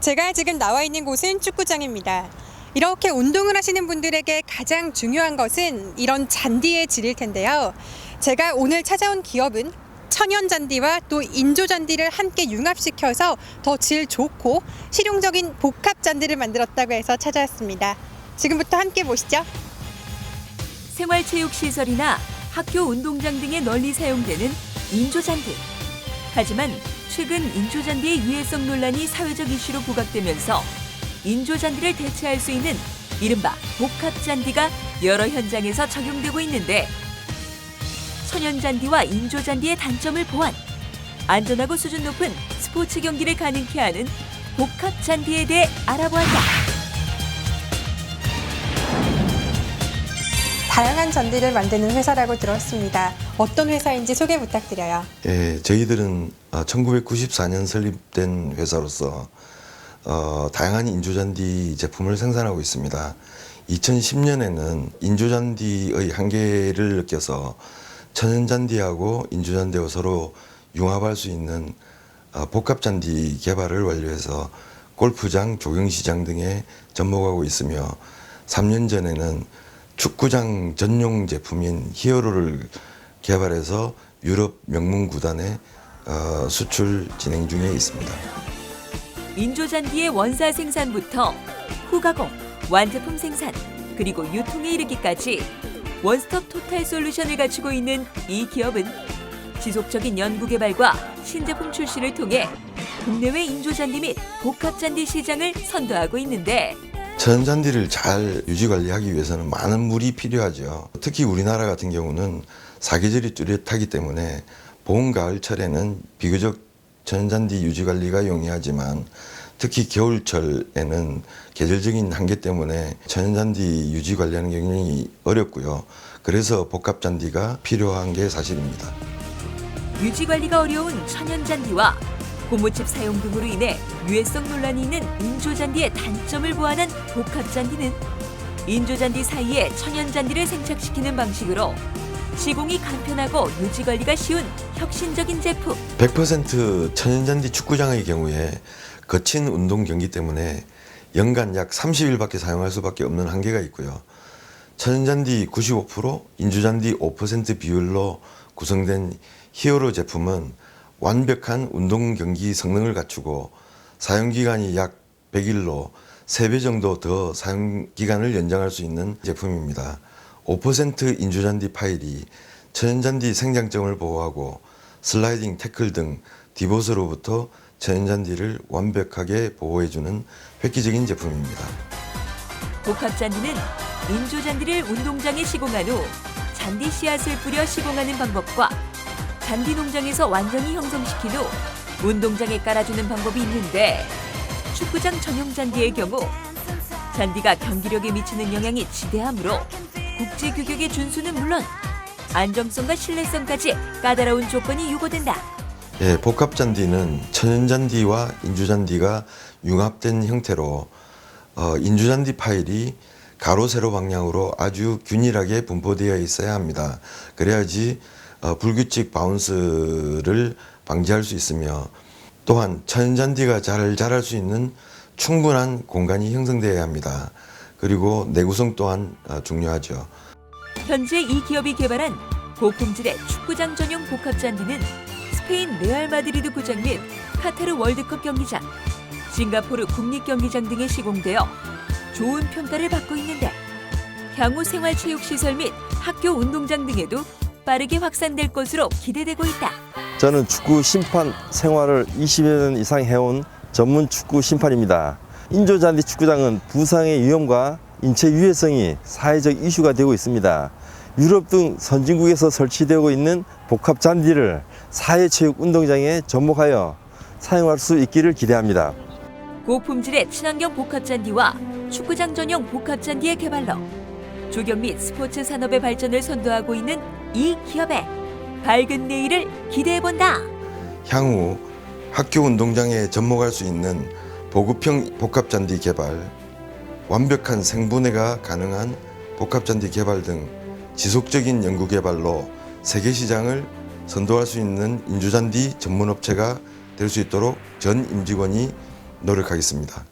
제가 지금 나와 있는 곳은 축구장입니다. 이렇게 운동을 하시는 분들에게 가장 중요한 것은 이런 잔디의 질일 텐데요. 제가 오늘 찾아온 기업은 천연 잔디와 또 인조 잔디를 함께 융합시켜서 더 질 좋고 실용적인 복합 잔디를 만들었다고 해서 찾아왔습니다. 지금부터 함께 보시죠. 생활체육 시설이나 학교 운동장 등에 널리 사용되는 인조 잔디. 하지만 최근 인조잔디의 유해성 논란이 사회적 이슈로 부각되면서 인조잔디를 대체할 수 있는 이른바 복합잔디가 여러 현장에서 적용되고 있는데 천연잔디와 인조잔디의 단점을 보완, 안전하고 수준 높은 스포츠 경기를 가능케 하는 복합잔디에 대해 알아보았다. 다양한 잔디를 만드는 회사라고 들었습니다. 어떤 회사인지 소개 부탁드려요. 예, 저희들은 1994년 설립된 회사로서 어, 다양한 인조잔디 제품을 생산하고 있습니다. 2010년에는 인조잔디의 한계를 느껴서 천연잔디하고 인조잔디와 서로 융합할 수 있는 어, 복합잔디 개발을 완료해서 골프장, 조경시장 등에 접목하고 있으며 3년 전에는 축구장 전용 제품인 히어로를 개발해서 유럽 명문 구단에 어, 수출 진행 중에 있습니다. 인조잔디의 원사 생산부터 후가공, 완제품 생산, 그리고 유통에 이르기까지 원스톱 토탈 솔루션을 갖추고 있는 이 기업은 지속적인 연구 개발과 신제품 출시를 통해 국내외 인조잔디 및 복합잔디 시장을 선도하고 있는데 천연잔디를 잘 유지 관리하기 위해서는 많은 물이 필요하죠. 특히 우리나라 같은 경우는 사계절이 뚜렷하기 때문에 봄, 가을철에는 비교적 천연잔디 유지 관리가 용이하지만 특히 겨울철에는 계절적인 한계 때문에 천연잔디 유지 관리하는 게 굉장히 어렵고요. 그래서 복합잔디가 필요한 게 사실입니다. 유지 관리가 어려운 천연잔디와 고무칩 사용 등으로 인해 유해성 논란이 있는 인조잔디의 단점을 보완한 복합잔디는 인조잔디 사이에 천연잔디를 생착시키는 방식으로 시공이 간편하고 유지 관리가 쉬운 혁신적인 제품. 100% 천연잔디 축구장의 경우에 거친 운동 경기 때문에 연간 약 30일밖에 사용할 수밖에 없는 한계가 있고요. 천연잔디 95%, 인조잔디 5% 비율로 구성된 히어로 제품은 완벽한 운동 경기 성능을 갖추고 사용 기간이 약 100일로 3배 정도 더 사용 기간을 연장할 수 있는 제품입니다. 5% 인조잔디 파일이 천연잔디 생장점을 보호하고 슬라이딩 태클 등 디봇으로부터 천연잔디를 완벽하게 보호해주는 획기적인 제품입니다. 복합잔디는 인조잔디를 운동장에 시공한 후 잔디 씨앗을 뿌려 시공하는 방법과 잔디 농장에서 완전히 형성시킨 후 운동장에 깔아주는 방법이 있는데 축구장 전용 잔디의 경우 잔디가 경기력에 미치는 영향이 지대하므로 국제 규격의 준수는 물론 안정성과 신뢰성까지 까다로운 조건이 요구된다. 예, 복합 잔디는 천연 잔디와 인조잔디가 융합된 형태로 어, 인조잔디 파일이 가로 세로 방향으로 아주 균일하게 분포되어 있어야 합니다. 그래야지 어, 불규칙 바운스를 방지할 수 있으며 또한 천연 잔디가 잘 자랄 수 있는 충분한 공간이 형성되어야 합니다. 그리고 내구성 또한 어, 중요하죠. 현재 이 기업이 개발한 고품질의 축구장 전용 복합 잔디는 스페인 레알 마드리드 구장 및 카타르 월드컵 경기장, 싱가포르 국립 경기장 등에 시공되어 좋은 평가를 받고 있는데 향후 생활체육시설 및 학교 운동장 등에도 빠르게 확산될 것으로 기대되고 있다. 저는 축구 심판 생활을 20여 년 이상 해온 전문 축구 심판입니다. 인조잔디 축구장은 부상의 위험과 인체 유해성이 사회적 이슈가 되고 있습니다. 유럽 등 선진국에서 설치되고 있는 복합 잔디를 사회체육 운동장에 접목하여 사용할 수 있기를 기대합니다. 고품질의 친환경 복합 잔디와 축구장 전용 복합 잔디의 개발로 조경 및 스포츠 산업의 발전을 선도하고 있는 이 기업의 밝은 내일을 기대해 본다. 향후 학교 운동장에 접목할 수 있는 보급형 복합잔디 개발, 완벽한 생분해가 가능한 복합잔디 개발 등 지속적인 연구 개발로 세계 시장을 선도할 수 있는 인조잔디 전문 업체가 될 수 있도록 전 임직원이 노력하겠습니다.